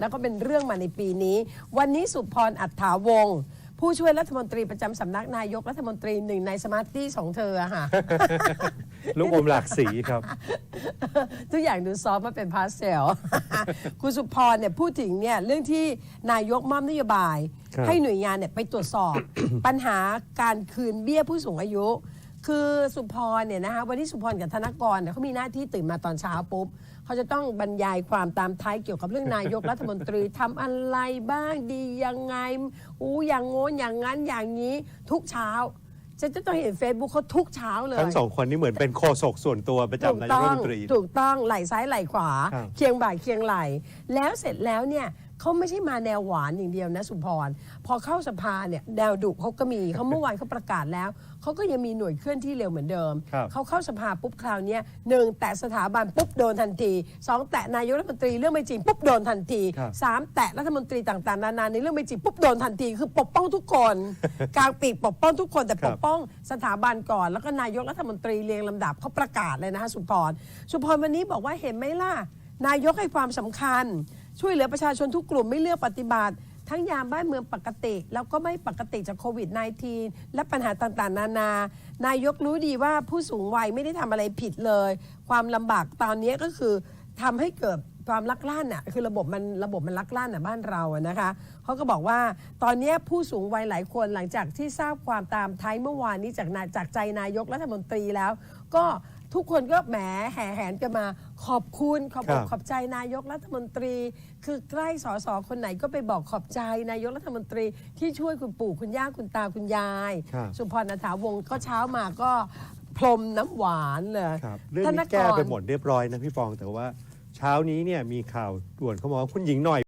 แล้วก็เป็นเรื่องมาในปีนี้ วันนี้สุพรอัฏฐาวงศ์ผู้ช่วยรัฐมนตรีประจำสำนักนายกรัฐมนตรีหนึ่งในสมาร์ทตี้ของเธออะค่ะ ลูกอมหลากสีครับ ทุกอย่างดูซอฟต์มาเป็นพาสเซล คุณสุพรเนี่ยพูดถึงเนี่ยเรื่องที่นายกมอบนโยบาย ครับ ให้หน่วยงานเนี่ยไปตรวจสอบ ปัญหาการคืนเบี้ยผู้สูงอายุ คือสุพรเนี่ยนะคะวันนี้สุพรกับธนกรเนี่ยเขามีหน้าที่ตื่นมาตอนเช้าปุ๊บเขาจะต้องบรรยายความตามท้ายเกี่ยวกับเรื่องนายกรัฐมนตรีทำอะไรบ้างดียังไงอู้อย่างโง้นอย่างนั้นอย่างนี้ทุกเช้าฉันจะต้องเห็นเฟซบุ๊กเขาทุกเช้าเลย ทั้งสองคนนี่เหมือนเป็นโฆษกส่วนตัวประจำนายกรัฐมนตรี ถูกต้องไหล่ซ้ายไหล่ขวา ครับ เคียงบ่ายเคียงไหล่แล้วเสร็จแล้วเนี่ย เขาไม่ใช่มาแนวหวานอย่างเดียวนะสุพร พอเข้าสภาเนี่ยแนวดุเขาก็มีเขาเมื่อวานเขาประกาศแล้ว เขาก็ยังมีหน่วยเคลื่อนที่เร็วเหมือนเดิม ครับเขาเข้าสภาปุ๊บคราวเนี้ยหนึ่งแตะสถาบันปุ๊บโดนทันทีสองแตะนายกรัฐมนตรีเรื่องไม่จริงปุ๊บโดนทันทีครับ สามแตะรัฐมนตรีต่างๆนานาในเรื่องไม่จริงปุ๊บโดนทันทีคือปกป้องทุกคน กลางปีกปกป้องทุกคนแต่ครัปบกป้องสถาบันก่อน แล้วก็นายกรัฐมนตรีเรียงลำดับเขาประกาศเลยนะคะสุพร สุพรวันนี้บอกว่าเห็นไหมล่ะ นายกให้ความสำคัญ ช่วยเหลือประชาชนทุกกลุ่มไม่เลือกปฏิบัติ ทั้งยามบ้านเมืองปกติ แล้วก็ไม่ปกติจากโควิด -19 และปัญหาต่างๆ นานา นายกรู้ดีว่าผู้สูงวัยไม่ได้ทำอะไรผิดเลย ความลำบากตอนนี้ก็คือทำให้เกิดความลักลั่นอะคือระบบมันระบบมันลักลั่นอะบ้านเราอะนะคะเขาก็บอกว่าตอนนี้ผู้สูงวัยหลายคนหลังจากที่ทราบความตามไทยเมื่อวานนี้จากนาจากใจนายกรัฐมนตรีแล้ว ก็ ทุกคนก็แหมแห่แหนกันมาขอบคุณขอบอกครับ ขอบใจนายกรัฐมนตรี คือใกล้สสคนไหนก็ไปบอกขอบใจนายกรัฐมนตรีที่ช่วยคุณปู่คุณย่าคุณตาคุณยาย ครับ สุพรณถาวงศ์ก็เช้ามาก็พรมน้ำหวานเลยครับเรื่องธนี้แก้ไปหมดเรียบร้อยนะพี่ฟองแต่ว่าเช้านี้เนี่ยมีข่าวด่วนเขาบอกว่าคุณหญิงหน่อย